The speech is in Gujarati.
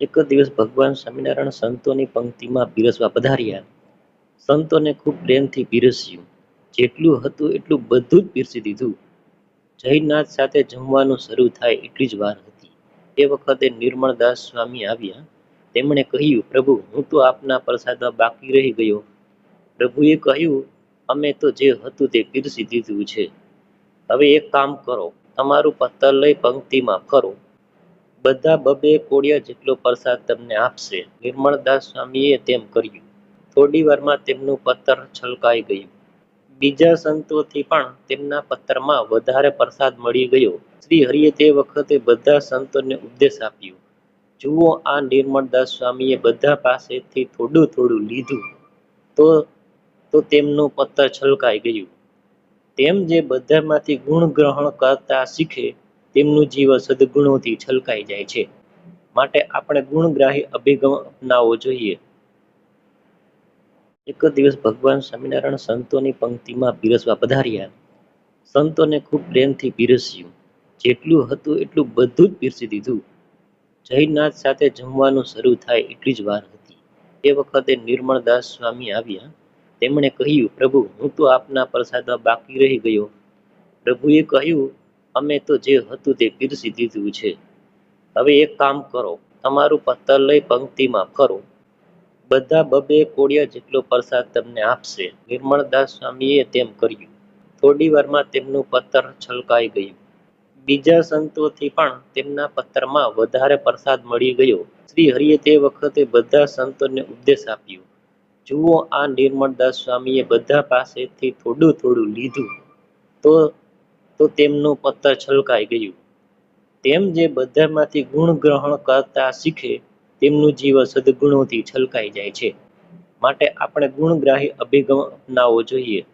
એક દિવસ ભગવાન સ્વામિનારાયણ સંતોની પંક્તિમાં પીરસવા પધાર્યા. સંતોને ખૂબ પ્રેમથી પીરસ્યું જેટલું હતું એટલું બધું જ પીરસી દીધું. જયનાથ સાથે જમવાનું શરૂ થાય એટલી જ વાર હતી. એ વખતે નિર્મળદાસ સ્વામી આવ્યા. તેમણે કહ્યું, પ્રભુ, હું તો આપના પ્રસાદમાં બાકી રહી ગયો. પ્રભુએ કહ્યું, અમે તો જે હતું તે પીરસી દીધું છે. હવે એક કામ કરો. તમારું પત્તર લઈ પંક્તિમાં ફરો બધા બબે કોડિયા જેટલો પ્રસાદ તમને આપશે. નિર્મળદાસ સ્વામીએ તેમ કર્યું. થોડી વારમાં તેમનું પત્ર છલકાઈ ગયું. બીજા સંતોથી પણ તેમના પત્રમાં વધારે પ્રસાદ મળી ગયો. શ્રી હરિએ તે વખતે બધા સંતોને ઉપદેશ આપ્યો. જુઓ, આ નિર્મળદાસ સ્વામીએ બધા પાસેથી થોડું થોડું લીધું. તો તો તેમનું પત્તર છલકાઈ ગયું. તેમ જે બધામાંથી ગુણ ગ્રહણ કરતા શીખે તેમનું જીવન સદગુણોથી છલકાઈ જાય છે. માટે આપણે ગુણગ્રાહી અભિગમ અપનાવવો જોઈએ. એક દિવસ ભગવાન સ્વામિનારાયણ સંતોની પંક્તિમાં પીરસવા પધાર્યા. સંતોને ખૂબ પ્રેમથી પીરસ્યું જેટલું હતું એટલું બધું જ પીરસી દીધું. જયનાથ સાથે જમવાનું શરૂ થાય એટલી જ વાર હતી. એ વખતે નિર્મળદાસ સ્વામી આવ્યા. તેમણે કહ્યું, પ્રભુ, હું તો આપના પ્રસાદમાં બાકી રહી ગયો. પ્રભુએ કહ્યું અમે તો જે હતું તે પીરસી દીધું છે. હવે એક કામ કરો, તમારું પત્તર લઈ પંક્તિમાં ફરો બધા બબે કોડિયા જેટલો પ્રસાદ તમને આપશે. નિર્મળદાસ સ્વામીએ તેમ કર્યું. થોડી વારમાં તેમનું પત્તર છલકાઈ ગયું. બીજા સંતોથી પણ તેમના પત્તરમાં વધારે પ્રસાદ મળી ગયો. શ્રી હરિએ તે વખતે બધા સંતોને ઉપદેશ આપ્યો. જુઓ આ નિર્મળદાસ સ્વામીએ બધા પાસેથી થોડું થોડું લીધું. તો તો તેમનું પત્તર છલકાઈ ગયું. તેમ જે બધામાંથી ગુણ ગ્રહણ કરતા શીખે, તેમનું જીવન સદગુણોથી છલકાઈ જાય છે. માટે આપણે ગુણગ્રાહી અભિગમ અપનાવવો જોઈએ.